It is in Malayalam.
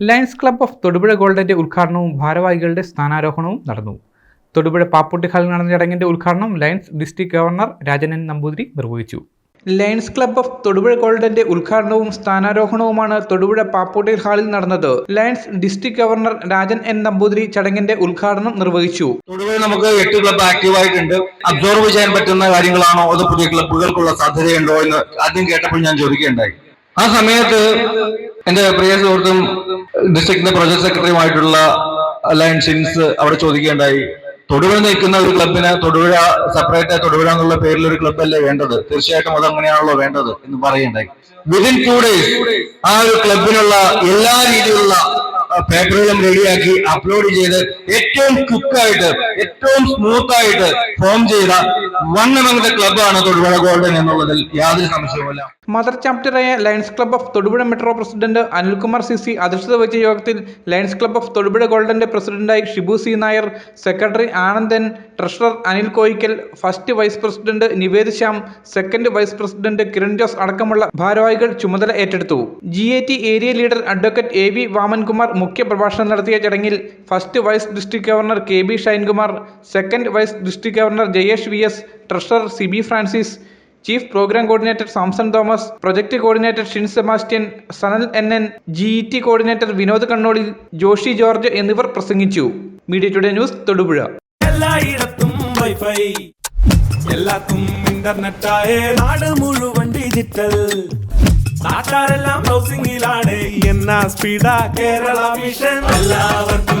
ലയൺസ് ക്ലബ്ബ് ഓഫ് തൊടുപുഴ ഗോൾഡിന്റെ ഉദ്ഘാടനവും ഭാരവാഹികളുടെ സ്ഥാനാരോഹണവും നടന്നു. തൊടുപുഴ പാപ്പുട്ടി ഹാളിൽ നടന്ന ചടങ്ങിന്റെ ഉദ്ഘാടനം lions district governor Rajanan Namboothiri നിർവഹിച്ചു. ലയൺസ് ക്ലബ്ബ് ഓഫ് തൊടുപുഴ ഗോൾഡന്റെ ഉദ്ഘാടനവും സ്ഥാനാരോഹണവുമാണ് തൊടുപുഴ പാപ്പുട്ടി ഹാളിൽ നടന്നത്. Lions district governor Rajan N Namboothiri ചടങ്ങിന്റെ ഉദ്ഘാടനം നിർവഹിച്ചു. തൊടുപുഴ നമുക്ക് എട്ട് ക്ലബ്ബ് ആക്റ്റീവായിട്ടുണ്ട് അബ്സോർവ് ചെയ്യാൻ പറ്റുന്ന കാര്യങ്ങളാണോ? അതോ പുതിയ ക്ലബ്ബുകൾക്കുള്ള സാധ്യതയുണ്ടോ എന്ന് ആദ്യം കേട്ടപ്പോൾ ഞാൻ ചോദിക്കുകയുണ്ടായി. ആ സമയത്ത് എന്റെ പ്രിയ സുഹൃത്തും ഡിസ്ട്രിക്റ്റിന്റെ പ്രൊജക്ട് സെക്രട്ടറിയുമായിട്ടുള്ള അലയൻസിൻസ് അവിടെ ചോദിക്കേണ്ടായി തൊടുപുഴ നിൽക്കുന്ന ഒരു ക്ലബിന് തൊടുപുഴ സെപ്പറേറ്റ് തൊടുപുഴ എന്നുള്ള പേരിൽ ഒരു ക്ലബ് അല്ലേ വേണ്ടത്? തീർച്ചയായിട്ടും അത് അങ്ങനെയാണല്ലോ വേണ്ടത് എന്ന് പറയുണ്ടായി വിതിൻ ടു ഡേയ്സ് ആ ഒരു ക്ലബിനുള്ള എല്ലാ രീതിയിലുള്ള പേപ്പറുകളും റെഡിയാക്കി അപ്ലോഡ് ചെയ്ത് ഏറ്റവും ക്വിക്കായിട്ട് ഏറ്റവും സ്മൂത്തായിട്ട് ഫോം ചെയ്ത തൊടുപുഴ ഗോൾഡൻ യാതൊരു സംശയവുമില്ല. Mother ചാപ്റ്ററായ Lions club of Thodupuzha metro president Anilkumar C C അധ്യക്ഷത വഹിച്ച യോഗത്തിൽ ലയൺസ് ക്ലബ് ഓഫ് തൊടുപുഴ ഗോൾഡന്റെ പ്രസിഡന്റായി Shibu C Nair secretary Anandan treasurer Anil Koyickal first vice president Nived Shyam second vice president Kiran Jose അടക്കമുള്ള ഭാരവാഹികൾ ചുമതല ഏറ്റെടുത്തു. G A T area leader advocate A V Vamankumar മുഖ്യ പ്രഭാഷണം നടത്തിയ ചടങ്ങിൽ first vice district governor K B Shinekumar second vice district governor Jayesh V S treasurer Sibi Francis chief program coordinator Samson Thomas project coordinator Shin Sebastian Sanal N N G E T coordinator Vinod Kannoli Joshi George എന്നിവർ പ്രസംഗിച്ചു. Media today news Thodupuzha. Wifi. എല്ലാത്തും ഇന്റർനെറ്റായേ നാട് മുഴുവൻ ഡിജിറ്റൽ. നാട്ടാരെല്ലാം ബ്രൗസിംഗിലാണ് എന്നാ സ്പീഡാ കേരള മിഷൻ എല്ലാവർക്കും